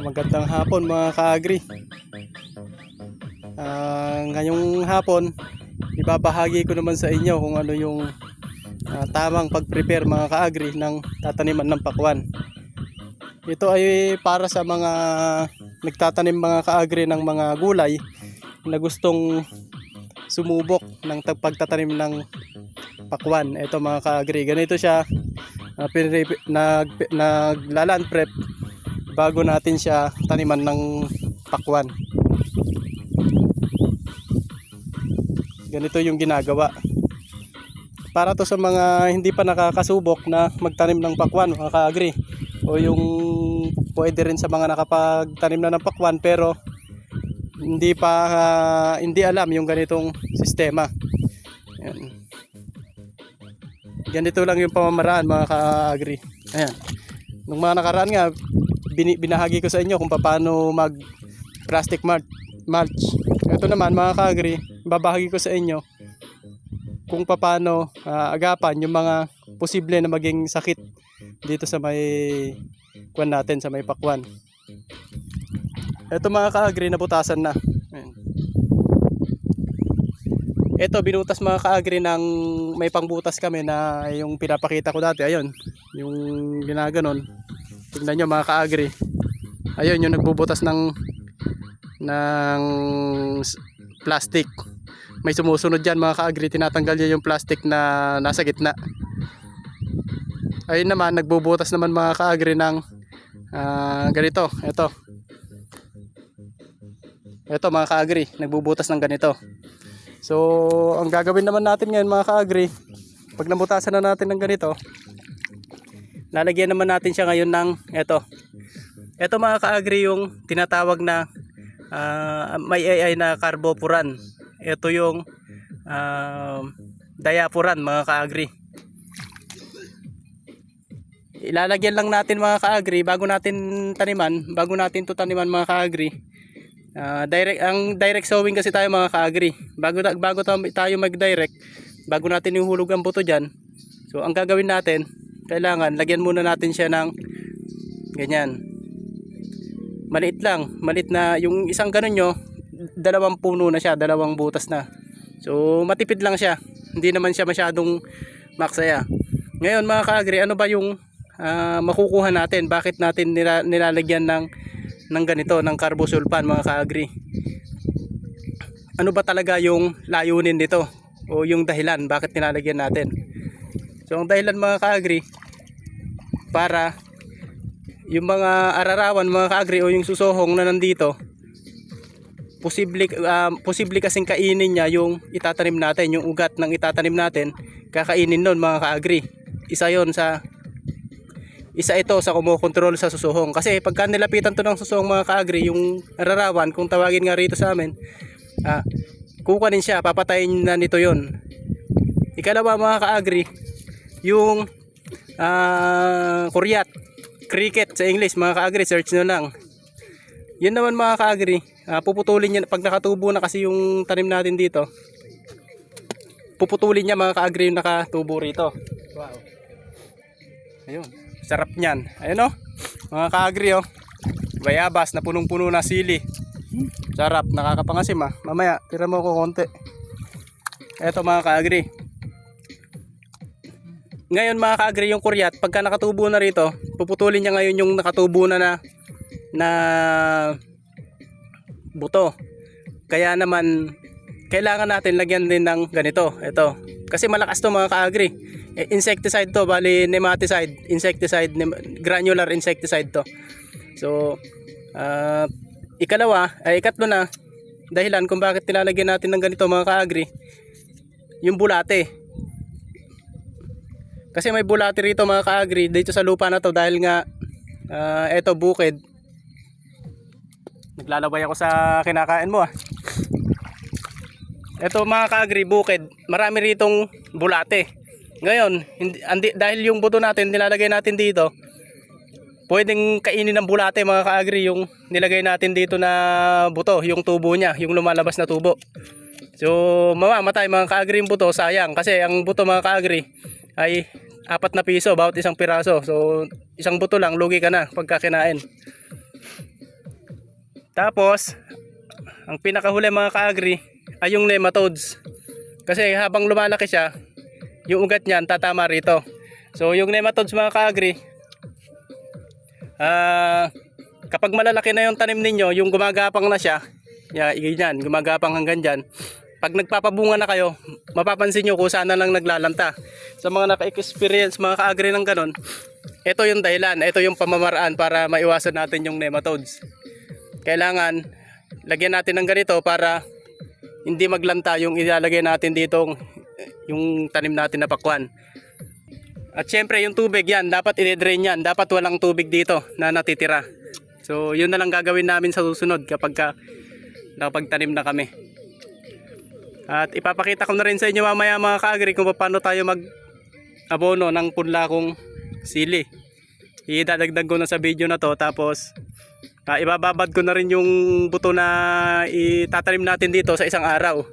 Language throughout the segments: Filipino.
Magandang hapon mga kaagri. Ah, ngayong hapon, ibabahagi ko naman sa inyo kung ano yung ah, tamang pag-prepare mga kaagri ng tataniman ng pakwan. Ito ay para sa mga nagtatanim mga kaagri ng mga gulay na gustong sumubok ng pagtatanim ng pakwan. Ito mga kaagri, ganito siya uh, pinre- nag naglalan prep bago natin siya taniman ng pakwan. Ganito yung ginagawa. Para to sa mga hindi pa nakakasubok na magtanim ng pakwan, mga kaagri. O yung pwede rin sa mga nakapagtanim na ng pakwan pero hindi pa ah, hindi alam yung ganitong sistema. Yan. Ganito lang yung pamamaraan mga ka-agri. Ayan. Nung mga nakaraan nga, bini, binahagi ko sa inyo kung paano mag plastic mulch. mulch. Ito naman mga ka-agri, babahagi ko sa inyo kung paano ah, agapan yung mga posible na maging sakit dito sa may kwan natin, sa may pakwan. Ito mga ka-agri, nabutasan na. Ayan. Ito, binutas mga ka-agri ng may pangbutas kami na yung pinapakita ko dati. Ayun, yung ginaganon. Tignan nyo mga ka-agri. Ayun, yung nagbubutas ng ng plastic. May sumusunod dyan mga ka-agri. Tinatanggal niya yung plastic na nasa gitna. Ayun naman, nagbubutas naman mga ka-agri ng ah, ganito. Ito. Ito mga ka-agri, nagbubutas ng ganito. So, ang gagawin naman natin ngayon mga ka-agri, pag nabutasan na natin ng ganito, lalagyan naman natin siya ngayon ng ito. Ito mga ka-agri yung tinatawag na ah, may AI na carbopuran. Ito yung ah, diapuran mga ka-agri. Ilalagyan lang natin mga ka-agri bago natin taniman, bago natin to taniman mga ka-agri. Ah, direct ang direct sowing kasi tayo mga ka-agri. Bago bago tayo, mag-direct, bago natin ihulog ang buto diyan. So ang gagawin natin, kailangan lagyan muna natin siya ng ganyan. Maliit lang, maliit na yung isang ganun nyo, dalawang puno na siya, dalawang butas na. So matipid lang siya. Hindi naman siya masyadong maksaya. Ngayon mga ka-agri, ano ba yung ah, makukuha natin? Bakit natin nila, nilalagyan ng ng ganito, ng carbosulfan mga ka-agri. Ano ba talaga yung layunin nito? O yung dahilan bakit nilalagyan natin? So ang dahilan mga ka-agri, para yung mga ararawan mga ka-agri o yung susohong na nandito, posible, ah, posible kasing kainin niya yung itatanim natin, yung ugat ng itatanim natin, kakainin nun mga ka-agri. Isa yon sa isa ito sa kumukontrol sa susuhong. Kasi pagka nilapitan to ng susuhong mga kaagri, yung rarawan, kung tawagin nga rito sa amin, ah, kukunin siya, papatayin na nito yon. Ikalawa mga kaagri, yung ah, kuryat, cricket sa English, mga kaagri, search nyo lang. Yun naman mga kaagri, ah, puputulin niya, pag nakatubo na kasi yung tanim natin dito, puputulin niya mga kaagri yung nakatubo rito. Wow. Ayun. Sarap niyan. Ayun oh. Mga kaagri oh. Bayabas na punong-puno na sili. Sarap. Nakakapangasim ah. Mamaya, tira mo ko konti. Eto mga kaagri. Ngayon mga kaagri yung kuryat, pagka nakatubo na rito, puputulin niya ngayon yung nakatubo na na, na buto. Kaya naman, kailangan natin lagyan din ng ganito. Ito. Kasi malakas to mga kaagri. Eh, insecticide to, bali nematicide, insecticide, nem- granular insecticide to. So, ah, ikalawa, ay ikatlo na, dahilan kung bakit nilalagyan natin ng ganito mga kaagri, yung bulate. Kasi may bulate rito mga kaagri, dito sa lupa na to dahil nga, ah, eto bukid. Naglalaway ako sa kinakain mo ah. Ito mga kaagri, bukid, marami ritong bulate. Ngayon, hindi, andi, dahil yung buto natin nilalagay natin dito, pwedeng kainin ng bulate mga kaagri yung nilagay natin dito na buto, yung tubo niya, yung lumalabas na tubo. So, mamamatay mga kaagri yung buto, sayang. Kasi ang buto mga kaagri ay apat na piso bawat isang piraso. So, isang buto lang, lugi ka na pagka kinain. Tapos, ang pinakahuli mga ka-agri ay yung nematodes. Kasi habang lumalaki siya, yung ugat niyan tatama rito. So, yung nematodes mga ka-agri, ah, kapag malalaki na yung tanim ninyo, yung gumagapang na siya, ya, ganyan, gumagapang hanggang dyan, pag nagpapabunga na kayo, mapapansin nyo kung saan na lang naglalanta. Sa mga naka-experience, mga ka-agri ng ganon, ito yung dahilan, ito yung pamamaraan para maiwasan natin yung nematodes. Kailangan, lagyan natin ng ganito para hindi maglanta yung ilalagay natin ditong yung tanim natin na pakwan. At syempre yung tubig yan, dapat i-drain yan. Dapat walang tubig dito na natitira. So yun na lang gagawin namin sa susunod kapag ka, nakapagtanim na kami. At ipapakita ko na rin sa inyo mamaya mga ka-agri kung paano tayo mag abono ng punlakong sili. Idadagdag ko na sa video na to tapos ah, ibababad ko na rin yung buto na itatanim natin dito sa isang araw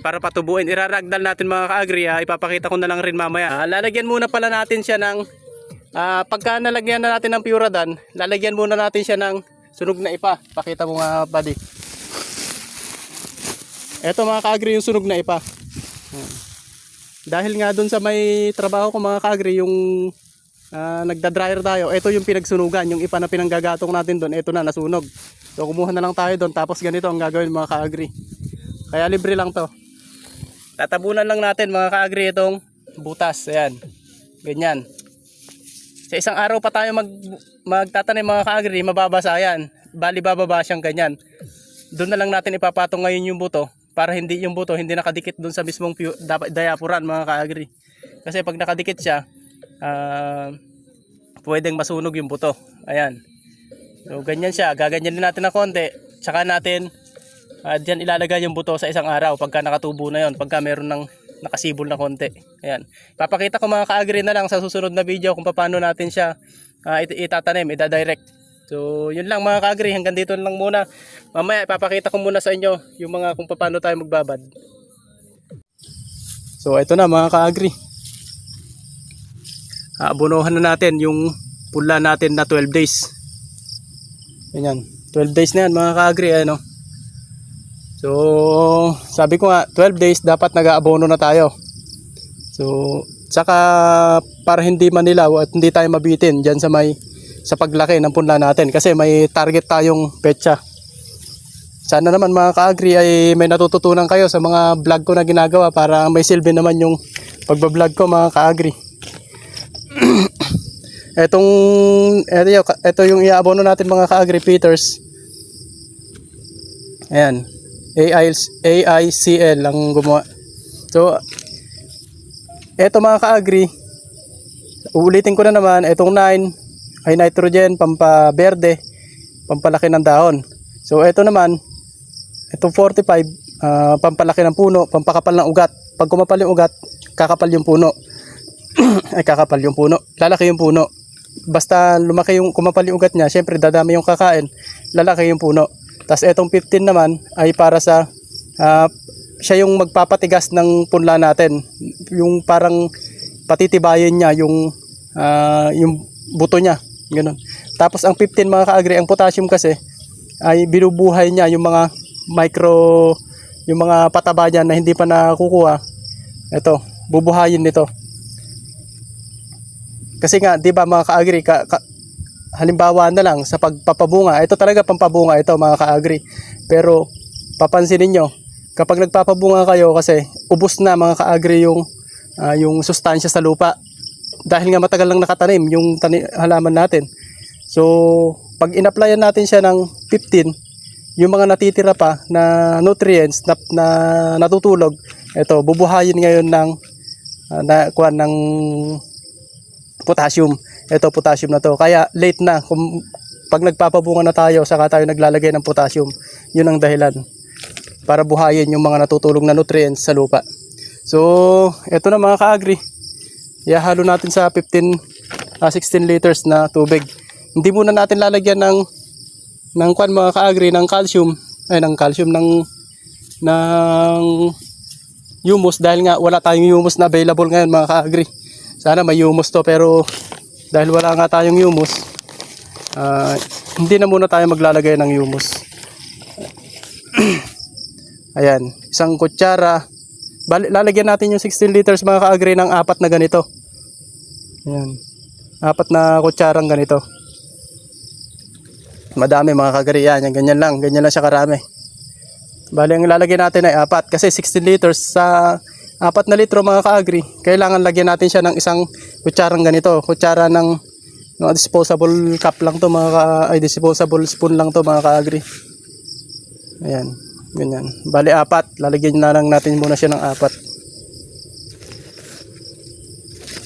para patubuin. Iraragdal natin mga ka-agri ha. Ipapakita ko na lang rin mamaya. Ah, lalagyan muna pala natin siya ng ah, pagka nalagyan na natin ng Puradan, lalagyan muna natin siya ng sunog na ipa. Pakita mo nga buddy. Ito mga ka-agri yung sunog na ipa. Ayan. Dahil nga dun sa may trabaho ko mga ka-agri yung ah, nagda-dryer tayo, ito yung pinagsunugan, yung ipa na pinanggagatong natin doon, ito na nasunog. So kumuha na lang tayo doon tapos ganito ang gagawin mga ka-agri. Kaya libre lang to. Tatabunan lang natin mga ka-agri itong butas. Ayan. Ganyan. Sa isang araw pa tayo mag, magtatanim mga ka-agri, mababasa yan. Bali bababa siyang ganyan. Doon na lang natin ipapatong ngayon yung buto para hindi yung buto hindi nakadikit doon sa mismong diapuran mga ka-agri. Kasi pag nakadikit siya, ah, pwedeng masunog yung buto. Ayan. So ganyan siya, gaganyan din natin ng konti. Tsaka natin uh, diyan ilalagay yung buto sa isang araw pagka nakatubo na yon, pagka meron ng nakasibol na konti. Ayan. Papakita ko mga ka-agri na lang sa susunod na video kung paano natin siya ah, it- itatanim, ida-direct. So, yun lang mga ka-agri, hanggang dito lang muna. Mamaya ipapakita ko muna sa inyo yung mga kung paano tayo magbabad. So, ito na mga ka-agri. Aabonohan na natin yung pula natin na 12 days. Ganyan. 12 days na yan mga ka-agri. Ano? So, sabi ko nga, 12 days dapat nag-aabono na tayo. So, saka para hindi manilaw at hindi tayo mabitin dyan sa may sa paglaki ng punla natin kasi may target tayong petsa. Sana naman mga ka-agri ay may natututunan kayo sa mga vlog ko na ginagawa para may silbi naman yung pagbablog ko mga ka-agri. Etong eto, yung- eto yung iaabono natin mga ka-agri Peters. Ayan. AI, AICL ang gumawa. So, eto mga ka-agri, uulitin ko na naman, etong 9 ay nitrogen, pampaberde, pampalaki ng dahon. So, eto naman, etong 45, ah, pampalaki ng puno, pampakapal ng ugat. Pag kumapal yung ugat, kakapal yung puno. ay kakapal yung puno, lalaki yung puno. Basta lumaki yung kumapal yung ugat niya, syempre dadami yung kakain, lalaki yung puno. Tapos etong 15 naman ay para sa ah, siya yung magpapatigas ng punla natin. Yung parang patitibayin niya yung ah, yung buto niya. Ganun. Tapos ang 15 mga ka-agri, ang potassium kasi ay binubuhay niya yung mga micro yung mga pataba niya na hindi pa nakukuha. Ito, bubuhayin nito. Kasi nga, 'di ba mga ka-agri, ka, ka- halimbawa na lang sa pagpapabunga, ito talaga pampabunga ito mga ka-agri. Pero papansinin niyo, kapag nagpapabunga kayo kasi ubos na mga ka-agri yung ah, yung sustansya sa lupa. Dahil nga matagal lang nakatanim yung tani, halaman natin. So, pag in-applyan natin siya ng 15, yung mga natitira pa na nutrients na, na natutulog, ito, bubuhayin ngayon ng ah, na, kuwan, ng potassium. Ito potassium na to. Kaya late na kung pag nagpapabunga na tayo saka tayo naglalagay ng potassium. 'Yun ang dahilan para buhayin yung mga natutulog na nutrients sa lupa. So, ito na mga ka-agri. Ihahalo natin sa 15 ah, 16 liters na tubig. Hindi muna natin lalagyan ng ng kwan mga ka-agri ng calcium ay ng calcium ng ng humus dahil nga wala tayong humus na available ngayon mga ka-agri. Sana may humus to pero dahil wala nga tayong humus, ah, hindi na muna tayo maglalagay ng humus. Ayan, isang kutsara. Bali, lalagyan natin yung 16 liters mga ka-agree ng apat na ganito. Ayan. Apat na kutsarang ganito. Madami mga ka-agree yan. Yan, ganyan lang. Ganyan lang siya karami. Bali, ang ilalagay natin ay apat. Kasi 16 liters sa apat na litro mga ka-agree. Kailangan lagyan natin siya ng isang kutsarang ganito. Kutsara ng mga disposable cup lang to mga ka, ay disposable spoon lang to mga ka-agree. Ayan, ganyan. Bali apat, lalagyan na lang natin muna siya ng apat.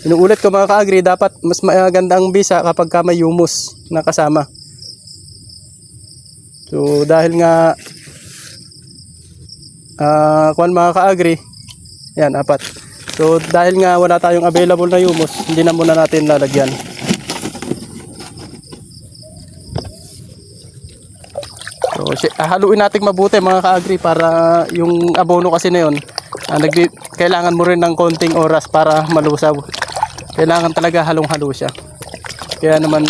Inuulit ko mga ka-agree, dapat mas maganda ang bisa kapag ka may humus na kasama. So dahil nga ah kuan mga ka-agree, yan apat. So dahil nga wala tayong available na humus, hindi na muna natin lalagyan. So, ah, haluin natin mabuti mga ka-agree para yung abono kasi na yun, ah, kailangan mo rin ng konting oras para malusaw. Kailangan talaga halong-halo siya. Kaya naman,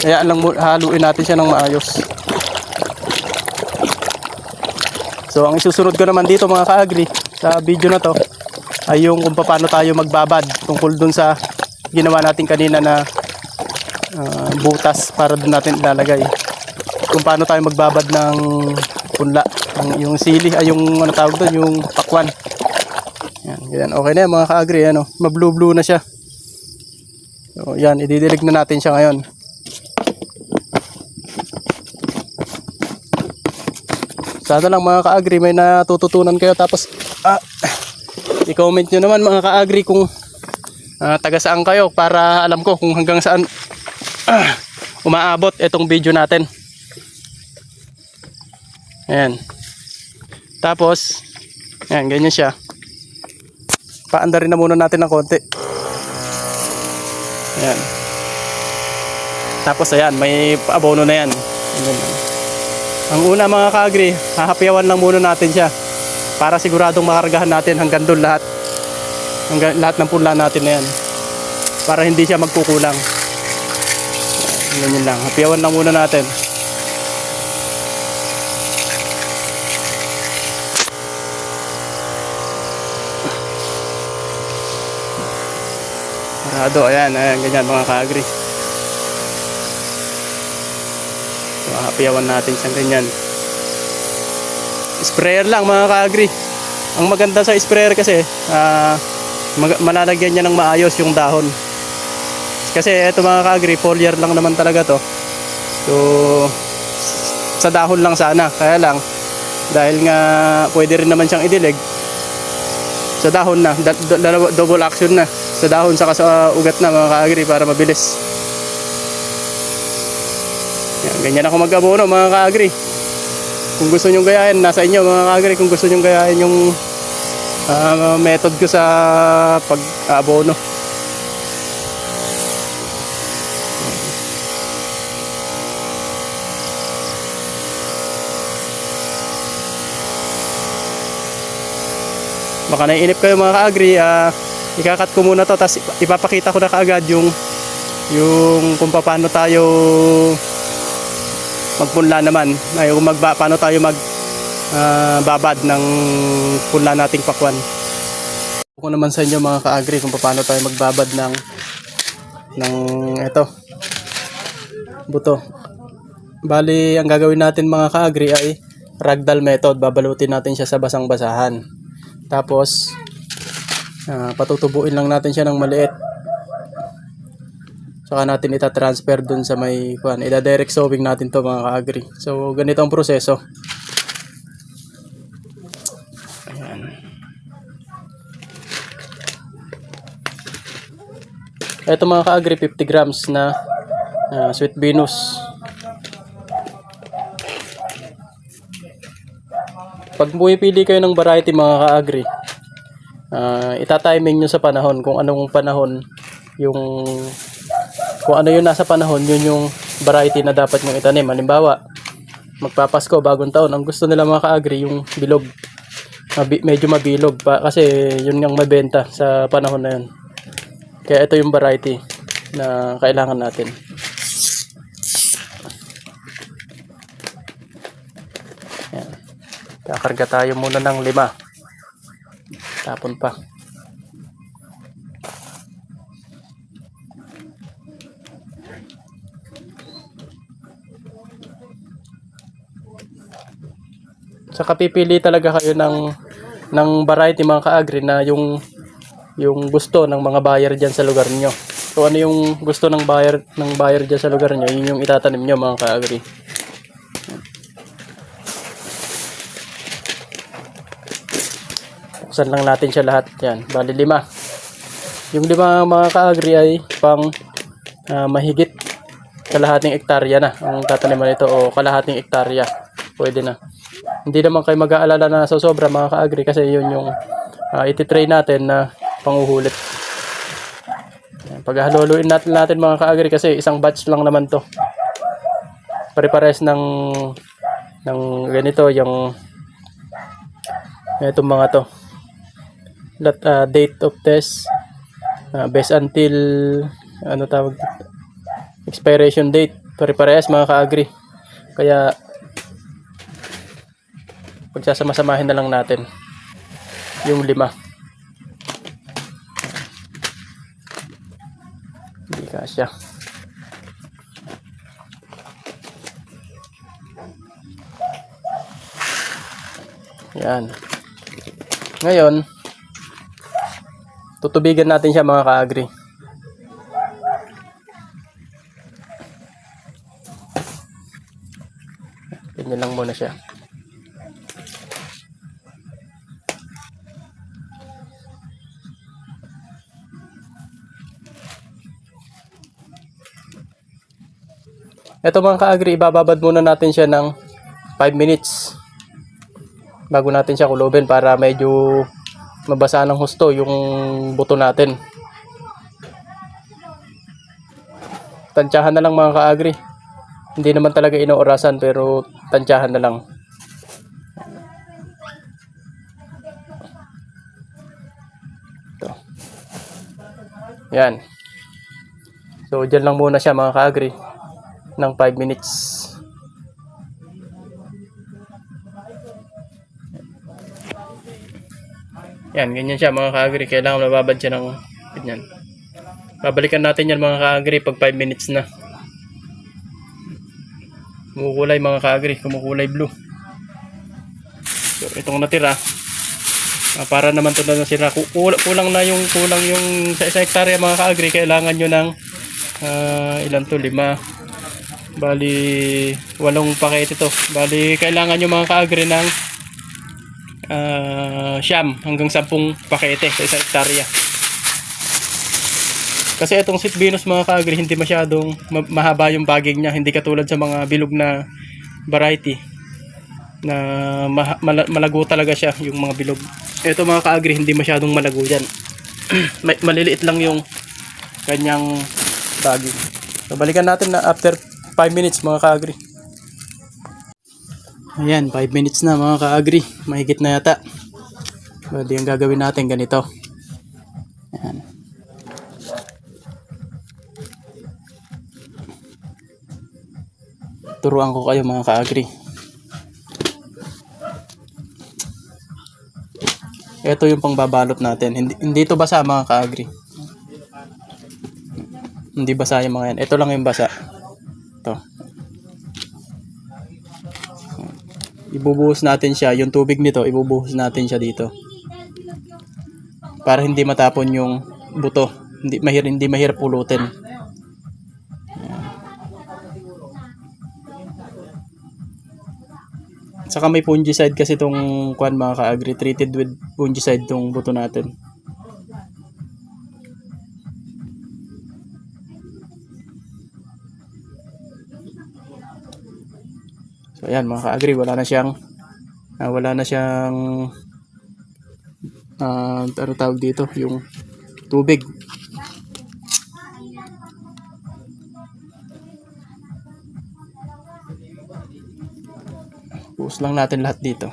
kaya lang haluin natin siya ng maayos. So, ang isusunod ko naman dito mga ka-agree sa video na to ay yung kung paano tayo magbabad tungkol dun sa ginawa natin kanina na ah, butas para dun natin ilalagay. Kung paano tayo magbabad ng punla ng yung sili ay yung ano tawag doon yung pakwan. Yan ganyan. Okay na yan mga ka-agree ano ma-blue blue na siya. So yan ididilig na natin siya ngayon. Sana lang mga ka-agree may natututunan kayo tapos i-comment nyo naman mga ka-agree kung ah, taga saan kayo para alam ko kung hanggang saan ah, umaabot itong video natin Ayan. Tapos, ayan, ganyan siya. Paanda rin na muna natin ng konti. Ayan. Tapos, ayan, may abono na yan. Ang una mga ka-agree, hahapyawan lang muna natin siya. Para siguradong makargahan natin hanggang doon lahat. Hanggang lahat ng punla natin na yan. Para hindi siya magkukulang. Ganyan lang. Hapyawan lang muna natin. Sarado, ayan, ayan, ganyan mga ka-agree. So, hapiyawan natin siyang ganyan. Sprayer lang mga ka-agree. Ang maganda sa sprayer kasi, mag- malalagyan niya ng maayos yung dahon. Kasi ito mga ka-agree, foliar lang naman talaga to. So, sa dahon lang sana. Kaya lang, dahil nga pwede rin naman siyang idilig, sa dahon na, double action na. Sa dahon saka sa ugat na mga ka-agree para mabilis. Yan, ganyan ako mag-abono mga ka-agree. Kung gusto nyong gayahin, nasa inyo mga ka-agree kung gusto nyong gayahin yung ah, method ko sa pag-abono. baka naiinip kayo mga ka-agree ah, ikakat ko muna to tapos ipapakita ko na kaagad yung yung kung paano tayo magpunla naman. Ay kung magba, paano tayo mag ah, babad ng punla nating pakwan? Ko naman sa inyo mga ka-agree kung paano tayo magbabad ng ng eto buto. Bali ang gagawin natin mga ka-agree ay ragdoll method. Babalutin natin siya sa basang basahan tapos, ah, patutubuin lang natin siya ng maliit. Saka natin ita-transfer dun sa may, kuan, ida-direct sewing natin to mga ka-agree. So, ganito ang proseso. Ayan. Ito mga ka-agree, 50 grams na ah, sweet Venus. Pag pumipili kayo ng variety mga ka-agree, ah ita-timing nyo sa panahon kung anong panahon yung kung ano yung nasa panahon, yun yung variety na dapat nyo itanim. Halimbawa, magpapasko, bagong taon, ang gusto nila mga ka-agree, yung bilog. Mabi- medyo mabilog pa kasi yun yung mabenta sa panahon na yun. Kaya ito yung variety na kailangan natin. Yan. Kakarga tayo muna ng lima. Tapon pa. Saka pipili talaga kayo ng ng variety mga ka-agri na yung yung gusto ng mga buyer diyan sa lugar niyo. So ano yung gusto ng buyer ng buyer diyan sa lugar niyo, yun yung itatanim niyo mga ka-agri. Buksan lang natin siya lahat. Yan, bali lima. Yung lima mga ka-agri ay pang ah, mahigit kalahating ektarya na ang tataniman nito o kalahating ektarya. Pwede na. Hindi naman kayo mag-aalala na sa sobra mga ka-agri kasi yun yung uh, iti-tray natin na panguhulit. Yan, Paghahaluluin natin natin mga ka-agri kasi isang batch lang naman to. Pare-pares ng ng ganito yung itong mga to. Lat, ah, date of test ah, best until ano tawag expiration date pare-parehas mga ka-agri. Kaya pagsasama-samahin na lang natin yung lima. Hindi kasya. Yan. Ngayon, tutubigan natin siya mga ka-agri. Ganyan lang muna siya. Ito mga ka-agri, ibababad muna natin siya ng 5 minutes bago natin siya kulubin para medyo mabasa ng husto yung buto natin. Tansyahan na lang mga ka-agri. Hindi naman talaga inoorasan pero tansyahan na lang. Ito. Yan. So, dyan lang muna siya mga ka-agri ng 5 minutes. Yan, ganyan siya mga ka-agri. Kailangan mababad siya ng ganyan. Babalikan natin yan mga ka-agri pag 5 minutes na. Kumukulay mga ka-agri, kumukulay blue. So, itong natira, ah, para naman ito na nasira. Ku- kul- Kulang na yung kulang yung sa isang hektarya mga ka-agri. Kailangan nyo ng ah, ilan to? Lima. Bali, walong pakete to. Bali, kailangan nyo mga ka-agri ng ah, siyam hanggang sampung pakete sa isang hektarya. Kasi itong sweet Venus mga ka-agri, hindi masyadong ma- mahaba yung baging niya. Hindi katulad sa mga bilog na variety na ma- mala- malago talaga siya yung mga bilog. Ito mga ka-agri, hindi masyadong malago yan. Maliliit lang yung kanyang baging. So, balikan natin na after 5 minutes mga ka-agri. Ayan, 5 minutes na mga ka-agri. Mahigit na yata. Bali, ang gagawin natin ganito. Ayan. Turuan ko kayo mga ka-agri. Ito yung pangbabalot natin. Hindi, hindi ito basa mga ka-agri. Hindi basa yung mga yan. Ito lang yung basa. Ito. Ibubuhos natin siya. Yung tubig nito, ibubuhos natin siya dito. Para hindi matapon yung buto. Hindi mahir hindi mahirap pulutin. Saka may fungicide kasi itong kwan mga ka-agri treated with fungicide itong buto natin. So ayan mga ka-agri wala na siyang ah, wala na siyang ah ano tawag dito yung tubig. Buhos lang natin lahat dito.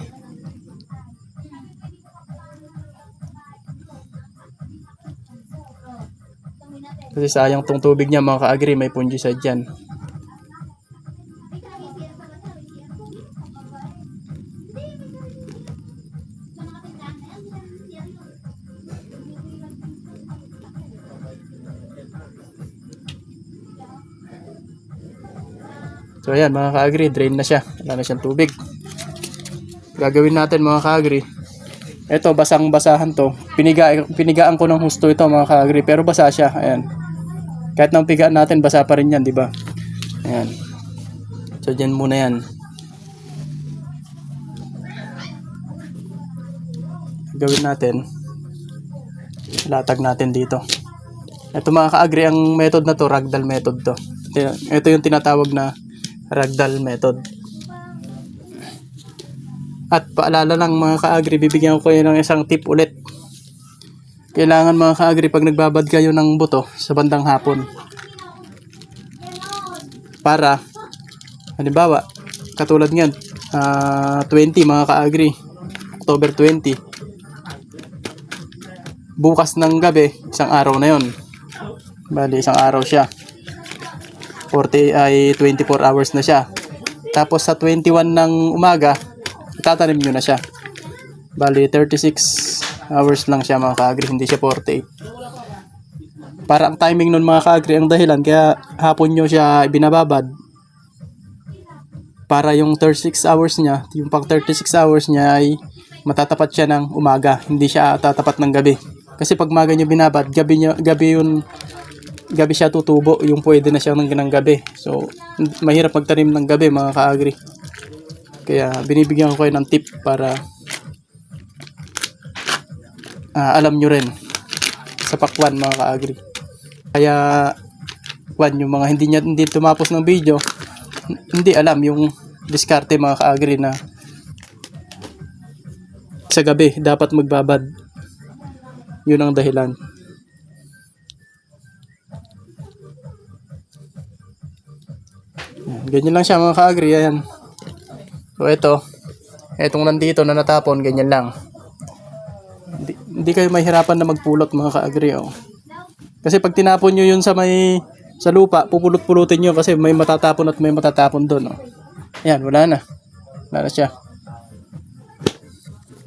Kasi sayang tong tubig niya mga ka-agri, may fungicide dyan. Ayan mga ka-agri, drain na siya. Wala na siyang tubig. Gagawin natin mga ka-agri. Ito, basang basahan to. Piniga, pinigaan ko ng husto ito mga ka-agri. Pero basa siya. Ayan. Kahit nang pigaan natin, basa pa rin yan, di ba? Ayan. So dyan muna yan. Gawin natin. Latag natin dito. Ito mga ka-agri, ang method na to, ragdoll method to. Ito yung tinatawag na ragdoll method. At paalala lang mga ka-agri, bibigyan ko kayo ng isang tip ulit. Kailangan mga ka-agri, pag nagbabad kayo ng buto sa bandang hapon. Para, halimbawa, katulad ngayon, ah, 20 mga ka-agri, October 20. Bukas ng gabi, isang araw na yon. Bali, isang araw siya. 40 ay 24 hours na siya. Tapos sa 21 ng umaga, itatanim nyo na siya. Bali, 36 hours lang siya mga kaagri, hindi siya 48. Para ang timing nun mga kaagri, ang dahilan, kaya hapon nyo siya binababad. Para yung 36 hours niya, yung pang 36 hours niya ay matatapat siya ng umaga, hindi siya tatapat ng gabi. Kasi pag maga nyo binabad, gabi, nyo, gabi yun gabi siya tutubo, yung pwede na siya ng, ng gabi. So, mahirap magtanim ng gabi mga ka-agri. Kaya binibigyan ko kayo ng tip para ah, alam nyo rin sa pakwan mga ka-agri. Kaya kwan yung mga hindi niya hindi tumapos ng video, hindi alam yung diskarte mga ka-agri na sa gabi dapat magbabad. Yun ang dahilan. Ganyan lang siya mga ka-agri. Ayan. So ito, etong nandito na natapon, ganyan lang. Hindi, hindi kayo mahirapan na magpulot mga ka-agri. Oh. Kasi pag tinapon nyo yun sa may sa lupa, pupulot-pulutin nyo kasi may matatapon at may matatapon doon. Oh. Ayan, wala na. Wala na siya.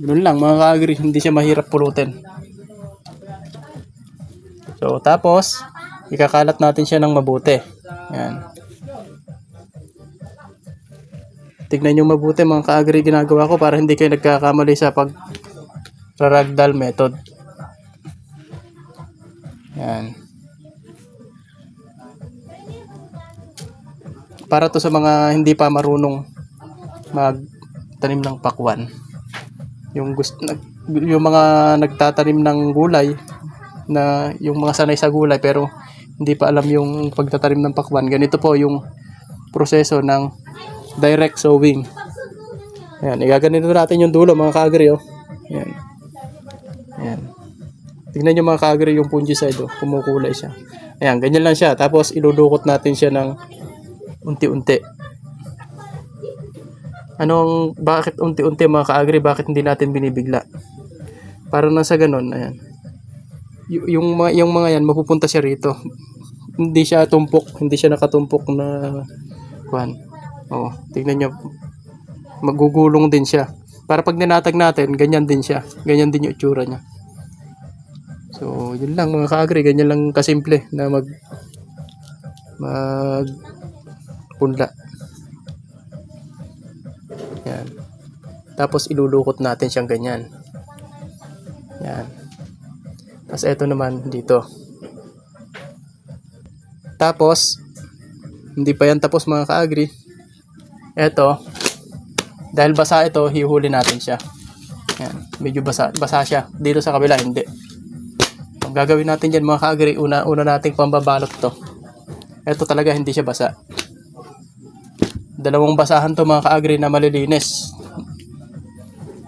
Ganun lang mga ka-agri, hindi siya mahirap pulutin. So tapos, ikakalat natin siya ng mabuti. Ayan. Tignan nyo mabuti mga ka-agri ginagawa ko para hindi kayo nagkakamali sa pag ragdoll method. Yan. Para to sa mga hindi pa marunong magtanim ng pakwan. Yung gusto yung mga nagtatanim ng gulay na yung mga sanay sa gulay pero hindi pa alam yung pagtatanim ng pakwan. Ganito po yung proseso ng direct sowing. Ayan, igaganito natin yung dulo mga kaagri oh. Ayan. Ayan. Tingnan nyo mga kaagri yung fungicide oh, kumukulay siya. Ayan, ganyan lang siya. Tapos iludukot natin siya ng unti-unti. Anong, bakit unti-unti mga kaagri, bakit hindi natin binibigla? Para na sa ganun, ayan. Y- yung, mga, yung mga yan, mapupunta siya rito. Hindi siya tumpok, hindi siya nakatumpok na kuhan. Oh, tignan nyo. Magugulong din siya. Para pag ninatag natin, ganyan din siya. Ganyan din yung itsura niya. So, yun lang mga kaagri. Ganyan lang kasimple na mag mag punla. Yan. Tapos ilulukot natin siyang ganyan. Yan. Tapos ito naman dito. Tapos, hindi pa yan tapos mga kaagri. Ito, dahil basa ito, hihuli natin siya. Yan, medyo basa, basa siya. Dito sa kabila, hindi. Ang gagawin natin dyan mga kaagri, una, una nating pambabalot to. Ito talaga, hindi siya basa. Dalawang basahan to mga kaagri na malilinis.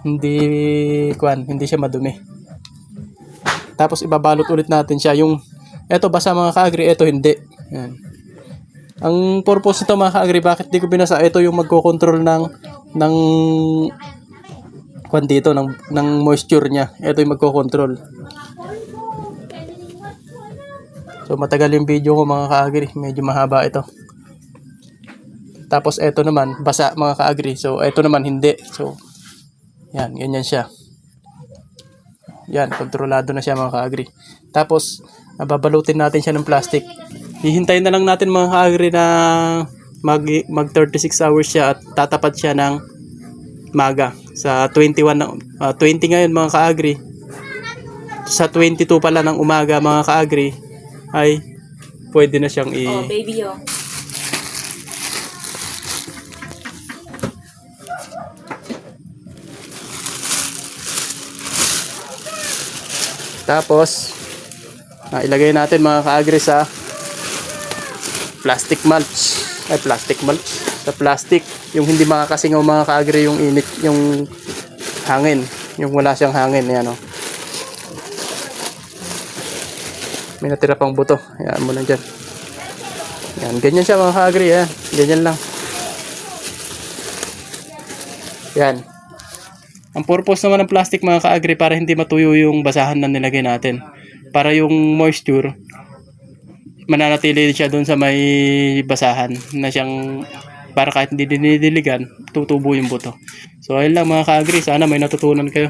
Hindi, kwan, hindi siya madumi. Tapos ibabalot ulit natin siya. Yung, eto basa mga kaagri, eto hindi. Yan. Ang purpose nito mga ka-agri, bakit di ko binasa? Ito yung magko-control ng ng kwan dito ng ng moisture niya. Ito yung magko-control. So matagal yung video ko mga ka-agri. Medyo mahaba ito. Tapos eto naman, basa mga ka-agri. So eto naman hindi. So yan, ganyan siya. Yan, kontrolado na siya mga ka-agri. Tapos, babalutin natin siya ng plastic. Hihintayin na lang natin mga ka-agri na mag, mag 36 hours siya at tatapat siya ng maga sa 21 na, ah, 20 ngayon mga ka-agri. Sa 22 pala ng umaga mga ka-agri ay pwede na siyang i Oh, baby, oh. Tapos, ah, ilagay natin mga kaagri sa plastic mulch. Ay, plastic mulch. Sa plastic. Yung hindi makakasingaw mga kaagri yung init, yung hangin. Yung wala siyang hangin. Yan o. May natira pang buto. Yan mo lang dyan. Yan. Ganyan siya mga kaagri. Yan. Ganyan lang. Yan. Ang purpose naman ng plastic mga ka-agri para hindi matuyo yung basahan na nilagay natin. Para yung moisture mananatili siya doon sa may basahan na siyang para kahit hindi dinidiligan, tutubo yung buto. So ayun lang mga ka-agri, sana may natutunan kayo.